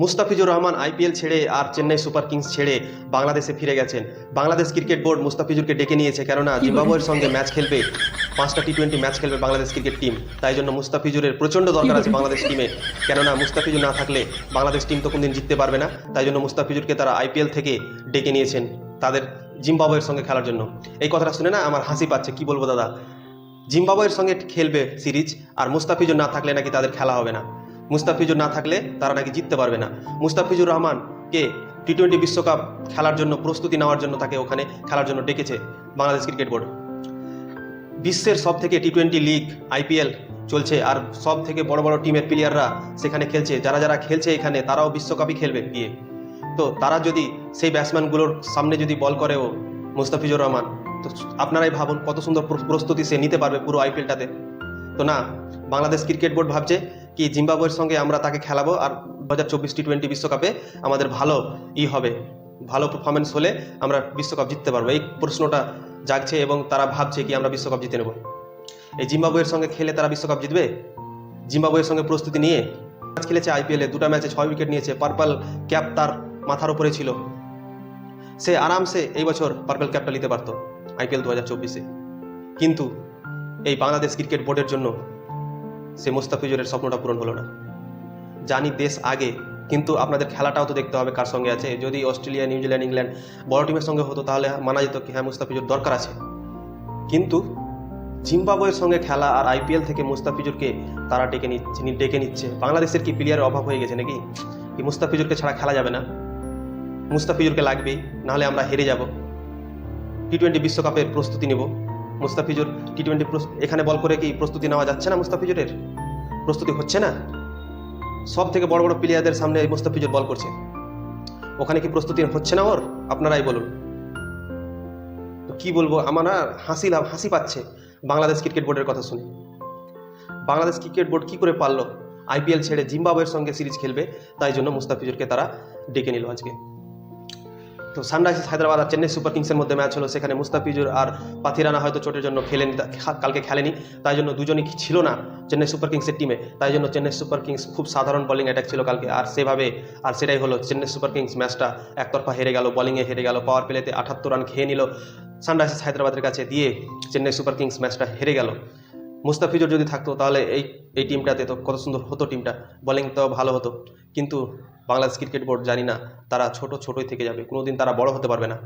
Mustafizur Rahman IPL ছেড়ে আর Chennai super Kings ছেড়ে বাংলাদেশে ফিরে গেছেন। বাংলাদেশ ক্রিকেট বোর্ড মুস্তাফিজুরকে ডেকে নিয়েছে কেননা জিম্বাবুয়ের সঙ্গে ম্যাচ খেলবে পাঁচটা টি টোয়েন্টি ম্যাচ খেলবে বাংলাদেশ ক্রিকেট টিম তাই জন্য মুস্তাফিজুরের প্রচণ্ড দরকার আছে বাংলাদেশ টিমে। কেননা মুস্তাফিজুর না থাকলে বাংলাদেশ টিম তো কোনদিন জিততে পারবে না তাই জন্য মুস্তাফিজুরকে তারা আইপিএল থেকে ডেকে নিয়েছেন তাদের জিম্বাবুয়ের সঙ্গে খেলার জন্য। এই কথাটা শুনে না আমার হাসি পাচ্ছে কি বলব দাদা? জিম্বাবুয়ের সঙ্গে খেলবে সিরিজ আর মুস্তাফিজুর না থাকলে নাকি তাদের খেলা হবে না। মুস্তাফিজুর না থাকলে তারা নাকি জিততে পারবে না। মুস্তাফিজুর রহমানকে টি টোয়েন্টি বিশ্বকাপ খেলার জন্য প্রস্তুতি নেওয়ার জন্য তাকে ওখানে খেলার জন্য ডেকেছে বাংলাদেশ ক্রিকেট বোর্ড। বিশ্বের সব থেকে টি টোয়েন্টি লিগ আইপিএল চলছে আর সব থেকে বড় বড় টিমের প্লেয়াররা সেখানে খেলছে। যারা যারা খেলছে এখানে তারাও বিশ্বকাপই খেলবে গিয়ে। তো তারা যদি সেই ব্যাটসম্যানগুলোর সামনে যদি বল করেও মুস্তাফিজুর রহমান, তো আপনারাই ভাবুন কত সুন্দর প্রস্তুতি সে নিতে পারবে পুরো আইপিএলটাতে তো না, বাংলাদেশ ক্রিকেট বোর্ড ভাবছে কি জিম্বাবুয়ের সঙ্গে আমরা তাকে খেলাবো আর দু হাজার চব্বিশ টি টোয়েন্টি বিশ্বকাপে আমাদের ভালো ই হবে, ভালো পারফরমেন্স হলে আমরা বিশ্বকাপ জিততে পারব। এই প্রশ্নটা জাগছে এবং তারা ভাবছে কি আমরা বিশ্বকাপ জিতে নেব। এই জিম্বাবুয়ের সঙ্গে খেলে তারা বিশ্বকাপ জিতবে? জিম্বাবুয়ের সঙ্গে প্রস্তুতি নিয়ে? ম্যাচ খেলেছে আইপিএলে দুটো ম্যাচে ছয় উইকেট নিয়েছে, পার্পল ক্যাপ তার মাথার উপরে ছিল। সে আরামসে এই বছর পার্পল ক্যাপটা নিতে পারতো আইপিএল দু হাজার চব্বিশে। কিন্তু এই বাংলাদেশ ক্রিকেট বোর্ডের জন্য সে মুস্তাফিজুরের স্বপ্নটা পূরণ হলো না। জানি দেশ আগে, কিন্তু আপনাদের খেলাটাও তো দেখতে হবে কার সঙ্গে আছে। যদি অস্ট্রেলিয়া নিউজিল্যান্ড ইংল্যান্ড বড় টিমের সঙ্গে হতো, তাহলে মানা যেত কি হ্যাঁ মুস্তাফিজুর দরকার আছে। কিন্তু জিম্বাবুয়ের সঙ্গে খেলা আর আইপিএল থেকে মুস্তাফিজুরকে তারা ডেকে নিচ্ছে ডেকে নিচ্ছে। বাংলাদেশের কি প্লেয়ারের অভাব হয়ে গেছে নাকি? কি মুস্তাফিজুরকে ছাড়া খেলা যাবে না? মুস্তাফিজুরকে লাগবেই, নাহলে আমরা হেরে যাব। টি টোয়েন্টি বিশ্বকাপের প্রস্তুতি নেব। মুস্তাফিজুর টি টোয়েন্টি এখানে বল করে কি প্রস্তুতি নেওয়া যাচ্ছে না মুস্তাফিজুরের? প্রস্তুতি হচ্ছে না? সব থেকে বড় বড় প্লেয়ারদের সামনে এই মুস্তাফিজুর বল করছে। ওখানে কি প্রস্তুতি হচ্ছে না ওর? আপনারাই বলুন। তো কি বলব, আমার না হাসি লাভ হাসি পাচ্ছে বাংলাদেশ ক্রিকেট বোর্ডের কথা শুনে। বাংলাদেশ ক্রিকেট বোর্ড কি করে পারল? আইপিএল ছেড়ে জিম্বাবুয়ের সঙ্গে সিরিজ খেলবে, তাই জন্য মুস্তাফিজুরকে তারা ডেকে নিল আজকে। তো সানরাইজার্স হায়দ্রাবাদ আর চেন্নাই সুপার কিংসের মধ্যে ম্যাচ হলো। সেখানে মুস্তাফিজুর আর পাথিরানা হয়তো চোটের জন্য খেলেনি কালকে খেলেনি। তাই জন্য দুজনই ছিল না চেন্নাই সুপার কিংসের টিমে তাই জন্য চেন্নাই সুপার কিংস খুব সাধারণ বলিং অ্যাটাক ছিল কালকে। আর সেভাবে, আর সেটাই হলো চেন্নাই সুপার কিংস ম্যাচটা একতরফা হেরে গেল বলিংয়ে হেরে গেল পাওয়ার প্লেতে আটাত্তর রান খেয়ে নিল সানরাইজার্স হায়দ্রাবাদের কাছে দিয়ে চেন্নাই সুপার কিংস ম্যাচটা হেরে গেল। মুস্তাফিজুর যদি থাকতো তাহলে এই এই টিমটাতে তো কত সুন্দর হতো টিমটা বোলিং তো ভালো হতো। কিন্তু বাংলাদেশ ক্রিকেট বোর্ড জানি না, তারা ছোট ছোটই থেকে যাবে, কোনোদিন তারা বড় হতে পারবে না।